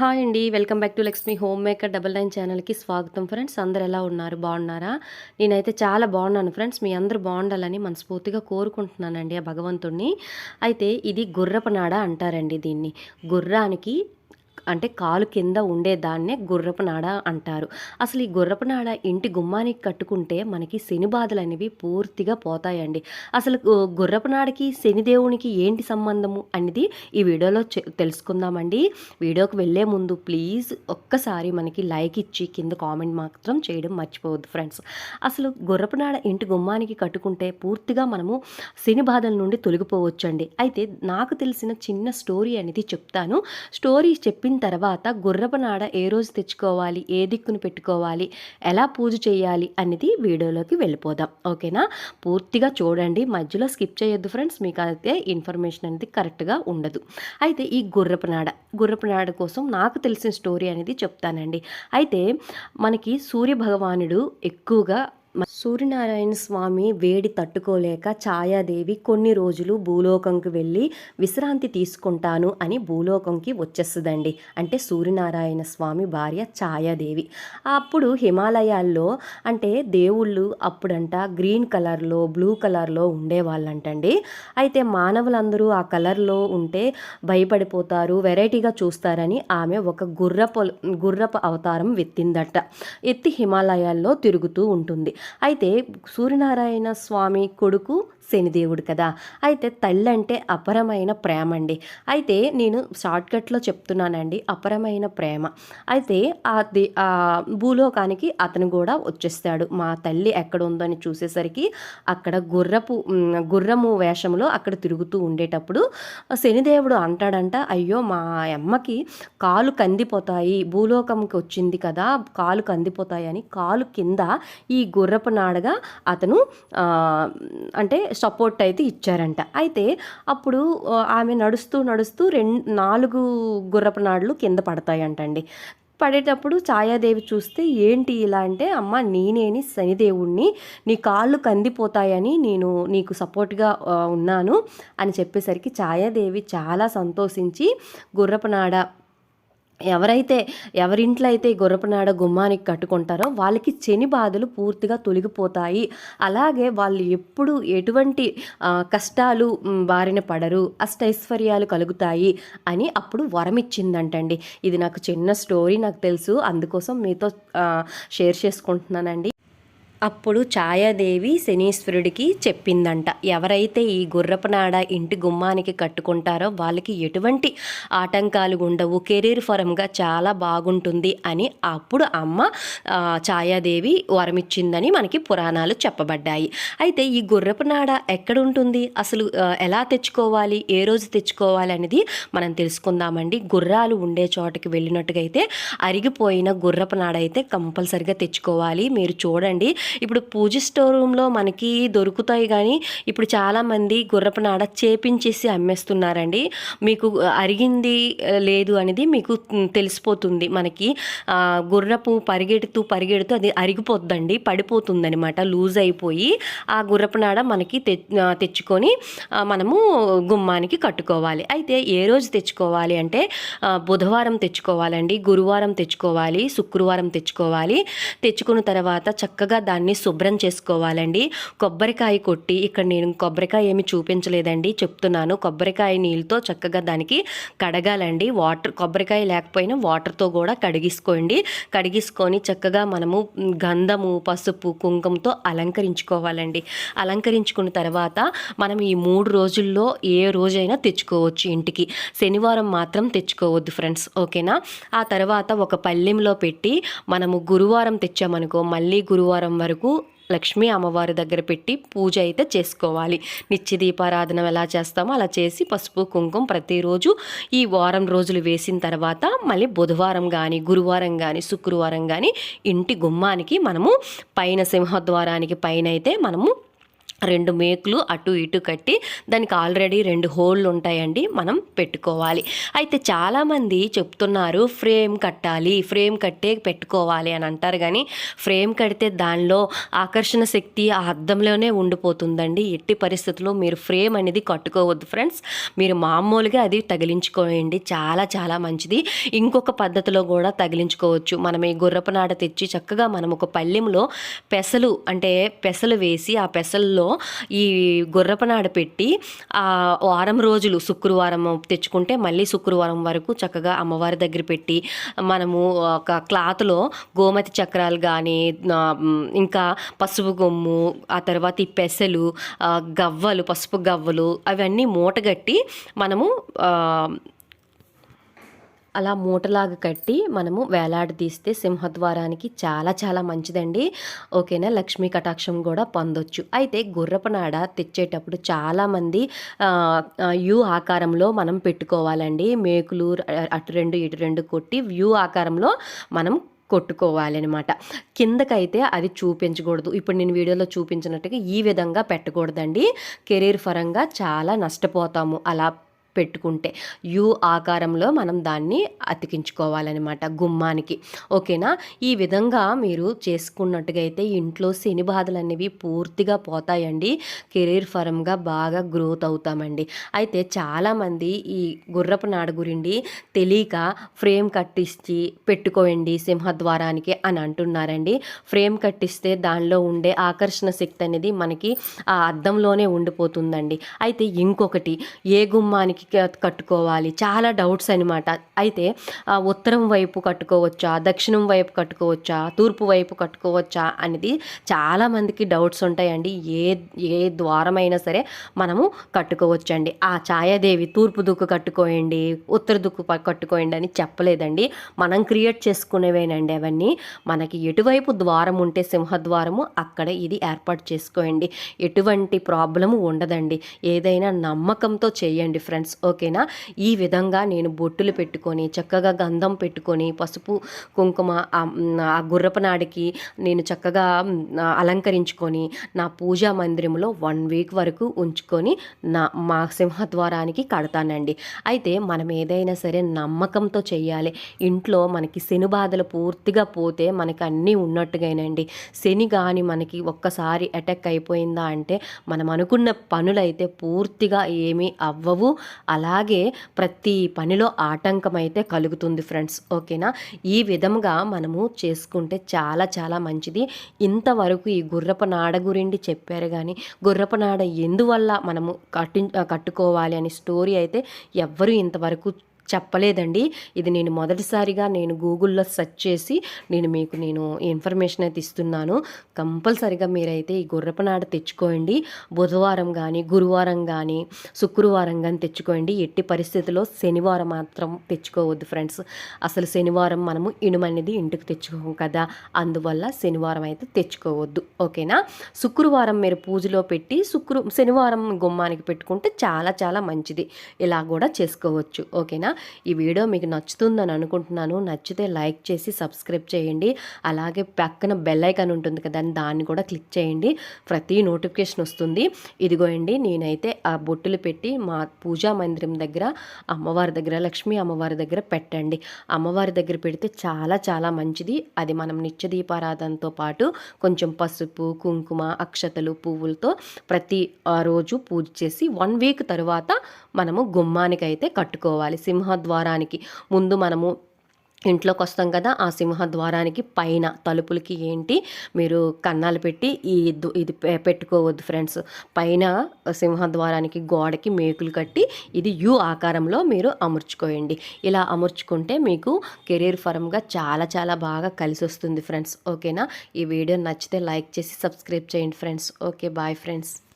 Hi అండి welcome back to Lakshmi home maker double nine ఛానల్కి స్వాగతం ఫ్రెండ్స్. అందరు ఎలా ఉన్నారు? బాగున్నారా? నేనైతే చాలా బాగున్నాను ఫ్రెండ్స్. మీ అందరూ బాగుండాలని మనస్ఫూర్తిగా కోరుకుంటున్నానండి ఆ భగవంతుణ్ణి. అయితే ఇది గుర్రపు నాడ అంటారండి దీన్ని. గుర్రానికి అంటే కాలు కింద ఉండేదాన్నే గుర్రపునాడ గుర్రపు నాడ అంటారు. అసలు ఈ గుర్రపు నాడ ఇంటి గుమ్మానికి కట్టుకుంటే మనకి శని బాధలు అనేవి పూర్తిగా పోతాయండి. అసలు గుర్రపునాడకి గుర్రపు నాడకి శనిదేవునికి ఏంటి సంబంధము అనేది ఈ వీడియోలో చె- తెలుసుకుందామండి. వీడియోకి వెళ్ళే ముందు ప్లీజ్ ఒక్కసారి మనకి లైక్ ఇచ్చి కింద కామెంట్ మాత్రం చేయడం మర్చిపోవద్దు ఫ్రెండ్స్. అసలు గుర్రపు నాడ ఇంటి గుమ్మానికి కట్టుకుంటే పూర్తిగా మనము శని బాధల నుండి తొలగిపోవచ్చండి. అయితే నాకు తెలిసిన చిన్న స్టోరీ అనేది చెప్తాను. స్టోరీ చెప్పిన తర్వాత గుర్రపనాడ ఏ రోజు తెచ్చుకోవాలి ఏ దిక్కును పెట్టుకోవాలి ఎలా పూజ చేయాలి అనేది వీడియోలోకి వెళ్ళిపోదాం. ఓకేనా? పూర్తిగా చూడండి. మధ్యలో స్కిప్ చేయొద్దు ఫ్రెండ్స్. మీకు అయితే ఇన్ఫర్మేషన్ అనేది కరెక్ట్గా ఉండదు. అయితే ఈ గుర్రపనాడ గుర్రపనాడ కోసం నాకు తెలిసిన స్టోరీ అనేది చెప్తానండి. అయితే మనకి సూర్య భగవానుడు ఎక్కువగా సూర్యనారాయణ స్వామి వేడి తట్టుకోలేక ఛాయాదేవి కొన్ని రోజులు భూలోకంకి వెళ్ళి విశ్రాంతి తీసుకుంటాను అని భూలోకంకి వచ్చేస్తుందండి. అంటే సూర్యనారాయణ స్వామి భార్య ఛాయాదేవి. అప్పుడు హిమాలయాల్లో అంటే దేవుళ్ళు అప్పుడంట గ్రీన్ కలర్లో బ్లూ కలర్లో ఉండేవాళ్ళంటండి. అయితే మానవులందరూ ఆ కలర్లో ఉంటే భయపడిపోతారు వెరైటీగా చూస్తారని ఆమె ఒక గుర్రపు గుర్రపు అవతారం ఎత్తిందట ఎత్తి హిమాలయాల్లో తిరుగుతూ ఉంటుంది. అయితే సూర్యనారాయణ స్వామి కొడుకు శనిదేవుడు కదా. అయితే తల్లి అంటే అపరమైన ప్రేమ అండి అయితే నేను షార్ట్కట్లో చెప్తున్నానండి అపరమైన ప్రేమ. అయితే ఆ దే ఆ భూలోకానికి అతను కూడా వచ్చేస్తాడు. మా తల్లి ఎక్కడ ఉందో అని చూసేసరికి అక్కడ గుర్రపు గుర్రము వేషంలో అక్కడ తిరుగుతూ ఉండేటప్పుడు శనిదేవుడు అంటాడంట అయ్యో మా అమ్మకి కాలు కందిపోతాయి భూలోకంకి వచ్చింది కదా కాలు కందిపోతాయి అని కాలు కింద ఈ గుర్రపు నాడగా అతను అంటే సపోర్ట్ అయితే ఇచ్చారంట. అయితే అప్పుడు ఆమె నడుస్తూ నడుస్తూ రెండు నాలుగు గుర్రపు నాడులు కింద పడతాయంటండి. పడేటప్పుడు ఛాయాదేవి చూస్తే ఏంటి ఇలా అంటే అమ్మ నేనేని శనిదేవుణ్ణి నీ కాళ్ళు కందిపోతాయని నేను నీకు సపోర్ట్గా ఉన్నాను అని చెప్పేసరికి ఛాయాదేవి చాలా సంతోషించి గుర్రపనాడ ఎవరైతే ఎవరింట్లో అయితే ఈ గుర్రపనాడ గుమ్మానికి కట్టుకుంటారో వాళ్ళకి చెని బాధలు పూర్తిగా తొలగిపోతాయి. అలాగే వాళ్ళు ఎప్పుడు ఎటువంటి కష్టాలు బారిన పడరు అష్టైశ్వర్యాలు కలుగుతాయి అని అప్పుడు వరం ఇచ్చిందంటండి. ఇది నాకు చిన్న స్టోరీ నాకు తెలుసు. అందుకోసం మీతో షేర్ చేసుకుంటున్నానండి. అప్పుడు ఛాయాదేవి శనీశ్వరుడికి చెప్పిందంట ఎవరైతే ఈ గుర్రపనాడ ఇంటి గుమ్మానికి కట్టుకుంటారో వాళ్ళకి ఎటువంటి ఆటంకాలు ఉండవు కెరీర్ పరంగా చాలా బాగుంటుంది అని అప్పుడు అమ్మ ఛాయాదేవి వరమిచ్చిందని మనకి పురాణాలు చెప్పబడ్డాయి. అయితే ఈ గుర్రపనాడ ఎక్కడ ఉంటుంది అసలు ఎలా తెచ్చుకోవాలి? ఏ రోజు తెచ్చుకోవాలి అనేది మనం తెలుసుకుందామండి. గుర్రాలు ఉండే చోటకి వెళ్ళినట్టుగా అయితే అరిగిపోయిన గుర్రపు నాడ అయితే కంపల్సరిగా తెచ్చుకోవాలి. మీరు చూడండి ఇప్పుడు పూజ స్టోర్ రూమ్లో మనకి దొరుకుతాయి కానీ ఇప్పుడు చాలామంది గుర్రపు నాడ చేపించేసి అమ్మేస్తున్నారండి. మీకు అరిగింది లేదు అనేది మీకు తెలిసిపోతుంది. మనకి గుర్రపు పరిగెడుతూ పరిగెడుతూ అది అరిగిపోద్దండి పడిపోతుంది అనమాట లూజ్ అయిపోయి. ఆ గుర్రపు నాడ మనకి తె తెచ్చుకొని మనము గుమ్మానికి కట్టుకోవాలి. అయితే ఏ రోజు తెచ్చుకోవాలి అంటే బుధవారం తెచ్చుకోవాలండి గురువారం తెచ్చుకోవాలి శుక్రవారం తెచ్చుకోవాలి. తెచ్చుకున్న తర్వాత చక్కగా దాన్ని శుభ్రం చేసుకోవాలండి. కొబ్బరికాయ కొట్టి ఇక్కడ నేను కొబ్బరికాయ ఏమి చూపించలేదండి. చెప్తున్నాను. కొబ్బరికాయ నీళ్ళతో చక్కగా దానికి కడగాలండి. వాటర్ కొబ్బరికాయ లేకపోయినా వాటర్తో కూడా కడిగిసుకోండి. కడిగిసుకొని చక్కగా మనము గంధము పసుపు కుంకుమతో అలంకరించుకోవాలండి. అలంకరించుకున్న తర్వాత మనం ఈ మూడు రోజుల్లో ఏ రోజైనా తెచ్చుకోవచ్చు ఇంటికి. శనివారం మాత్రం తెచ్చుకోవద్దు ఫ్రెండ్స్. ఓకేనా? ఆ తర్వాత ఒక పల్లెంలో పెట్టి మనము గురువారం తెచ్చామనుకో మళ్ళీ గురువారం వరకు లక్ష్మీ అమ్మవారి దగ్గర పెట్టి పూజ అయితే చేసుకోవాలి. నిత్య దీపారాధన ఎలా చేస్తామో అలా చేసి పసుపు కుంకుమ ప్రతిరోజు ఈ వారం రోజులు వేసిన తర్వాత మళ్ళీ బుధవారం కానీ గురువారం కానీ శుక్రవారం కానీ ఇంటి గుమ్మానికి మనము పైన సింహద్వారానికి పైన అయితే మనము రెండు మేకులు అటు ఇటు కట్టి దానికి ఆల్రెడీ రెండు హోళ్ళు ఉంటాయండి మనం పెట్టుకోవాలి. అయితే చాలామంది చెప్తున్నారు ఫ్రేమ్ కట్టాలి ఫ్రేమ్ కట్టే పెట్టుకోవాలి అని అంటారు కానీ ఫ్రేమ్ కడితే దానిలో ఆకర్షణ శక్తి ఆ అద్దంలోనే ఉండిపోతుందండి. ఎట్టి పరిస్థితుల్లో మీరు ఫ్రేమ్ అనేది కట్టుకోవద్దు ఫ్రెండ్స్. మీరు మామూలుగా అది తగిలించుకోండి చాలా చాలా మంచిది. ఇంకొక పద్ధతిలో కూడా తగిలించుకోవచ్చు. మనం ఈ గుర్రపనాడ తెచ్చి చక్కగా మనం ఒక పల్లెంలో పెసలు అంటే పెసలు వేసి ఆ పెసల్లో ఈ గుర్రపనాడ పెట్టి ఆ వారం రోజులు శుక్రవారం తెచ్చుకుంటే మళ్ళీ శుక్రవారం వరకు చక్కగా అమ్మవారి దగ్గర పెట్టి మనము ఒక క్లాత్లో గోమతి చక్రాలు కానీ ఇంకా పసుపు గొమ్ము ఆ తర్వాత ఈ పెసలు గవ్వలు పసుపు గవ్వలు అవన్నీ మూటగట్టి మనము అలా మూటలాగా కట్టి మనము వేలాడదీస్తే సింహద్వారానికి చాలా చాలా మంచిదండి. ఓకేనా? లక్ష్మీ కటాక్షం కూడా పొందొచ్చు. అయితే గుర్రపనాడ తెచ్చేటప్పుడు చాలామంది యూ ఆకారంలో మనం పెట్టుకోవాలండి. మేకులు అటు రెండు ఇటు రెండు కొట్టి వ్యూ ఆకారంలో మనం కొట్టుకోవాలన్నమాట. కిందకైతే అది చూపించకూడదు. ఇప్పుడు నేను వీడియోలో చూపించినట్టుగా ఈ విధంగా పెట్టకూడదండి. కెరీర్ పరంగా చాలా నష్టపోతాము. అలా పెట్టుకుంటే. యు ఆకారంలో మనం దాన్ని అతికించుకోవాలన్నమాట గుమ్మానికి. ఓకేనా? ఈ విధంగా మీరు చేసుకున్నట్టుగా అయితే ఇంట్లో శని బాధలు అనేవి పూర్తిగా పోతాయండి. కెరీర్ ఫరంగా బాగా గ్రోత్ అవుతామండి. అయితే చాలామంది ఈ గుర్రపు నాడు గురించి తెలియక ఫ్రేమ్ కట్టించి పెట్టుకోండి సింహద్వారానికి అని అంటున్నారండి. ఫ్రేమ్ కట్టిస్తే దానిలో ఉండే ఆకర్షణ శక్తి అనేది మనకి ఆ అద్దంలోనే ఉండిపోతుందండి. అయితే ఇంకొకటి ఏ గుమ్మానికి దానికి కట్టుకోవాలి. చాలా డౌట్స్ అనమాట అయితే ఉత్తరం వైపు కట్టుకోవచ్చా? దక్షిణం వైపు కట్టుకోవచ్చా? తూర్పు వైపు కట్టుకోవచ్చా? అనేది చాలామందికి డౌట్స్ ఉంటాయండి. ఏ ఏ ద్వారమైనా సరే మనము కట్టుకోవచ్చండి. ఆ ఛాయాదేవి తూర్పు దుక్కు కట్టుకోయండి ఉత్తర దుక్కు కట్టుకోయండి అని చెప్పలేదండి. మనం క్రియేట్ చేసుకునేవేనండి అవన్నీ. మనకి ఎటువైపు ద్వారం ఉంటే సింహద్వారము అక్కడ ఇది ఏర్పాటు చేసుకోండి ఎటువంటి ప్రాబ్లము ఉండదండి. ఏదైనా నమ్మకంతో చేయండి ఫ్రెండ్స్. ఓకేనా? ఈ విధంగా నేను బొట్టులు పెట్టుకొని చక్కగా గంధం పెట్టుకొని పసుపు కుంకుమ ఆ గుర్రపనాడికి గుర్రపు నాడికి నేను చక్కగా అలంకరించుకొని నా పూజా మందిరంలో వన్ వీక్ వరకు ఉంచుకొని నా మా సింహద్వారానికి కడతానండి. అయితే మనం ఏదైనా సరే నమ్మకంతో చేయాలి ఇంట్లో మనకి శని బాధలు పూర్తిగా పోతే మనకి అన్నీ ఉన్నట్టుగానండి. శని కానీ మనకి ఒక్కసారి అటాక్ అయిపోయిందా అంటే మనం అనుకున్న పనులైతే పూర్తిగా ఏమీ అవ్వవు. అలాగే ప్రతి పనిలో ఆటంకం అయితే కలుగుతుంది ఫ్రెండ్స్ ఓకేనా? ఈ విధముగా మనము చేసుకుంటే చాలా చాలా మంచిది. ఇంతవరకు ఈ గుర్రపు నాడ గురించి చెప్పారు కానీ గుర్రపు నాడ ఎందువల్ల మనము కట్టి కట్టుకోవాలి అనే స్టోరీ అయితే ఎవ్వరూ ఇంతవరకు చెప్పలేదండి. ఇది నేను మొదటిసారిగా నేను గూగుల్లో సెర్చ్ చేసి నేను మీకు నేను ఇన్ఫర్మేషన్ అయితే ఇస్తున్నాను. కంపల్సరిగా మీరైతే ఈ గుర్రపనాడ తెచ్చుకోండి. బుధవారం కానీ గురువారం కానీ శుక్రవారం కానీ తెచ్చుకోండి. ఎట్టి పరిస్థితుల్లో శనివారం మాత్రం తెచ్చుకోవద్దు ఫ్రెండ్స్. అసలు శనివారం మనము ఇనుము అనేది ఇంటికి తెచ్చుకోము కదా. అందువల్ల శనివారం అయితే తెచ్చుకోవద్దు. ఓకేనా? శుక్రవారం మీరు పూజలో పెట్టి శుక్ర శనివారం గుమ్మానికి పెట్టుకుంటే చాలా చాలా మంచిది. ఇలా కూడా చేసుకోవచ్చు. ఓకేనా? ఈ వీడియో మీకు నచ్చుతుందని అనుకుంటున్నాను. నచ్చితే లైక్ చేసి సబ్స్క్రైబ్ చేయండి. అలాగే పక్కన బెల్ ఐకాన్ ఉంటుంది కదా దాన్ని కూడా క్లిక్ చేయండి. ప్రతి నోటిఫికేషన్ వస్తుంది. ఇదిగోండి నేనైతే ఆ బొట్టులు పెట్టి మా పూజా మందిరం దగ్గర అమ్మవారి దగ్గర లక్ష్మీ అమ్మవారి దగ్గర పెట్టండి. అమ్మవారి దగ్గర పెడితే చాలా చాలా మంచిది. అది మనం నిత్య దీపారాధనతో పాటు కొంచెం పసుపు కుంకుమ అక్షతలు పువ్వులతో ప్రతి ఆ, రోజు పూజ చేసి వన్ వీక్ తర్వాత మనము గుమ్మానికి అయితే కట్టుకోవాలి. సింహద్వారానికి. ముందు మనము ఇంట్లోకి వస్తాం కదా ఆ సింహద్వారానికి పైన తలుపులకి ఏంటి? మీరు కన్నాలు పెట్టి ఈ దు- ఇది పె- పెట్టుకోవద్దు ఫ్రెండ్స్. పైన సింహద్వారానికి గోడకి మేకులు కట్టి ఇది యు ఆకారంలో మీరు అమర్చుకోయండి. ఇలా అమర్చుకుంటే మీకు కెరీర్ పరంగా చాలా చాలా బాగా కలిసి వస్తుంది ఫ్రెండ్స్. ఓకేనా? ఈ వీడియో నచ్చితే లైక్ చేసి సబ్స్క్రైబ్ చేయండి ఫ్రెండ్స్. Okay bye friends.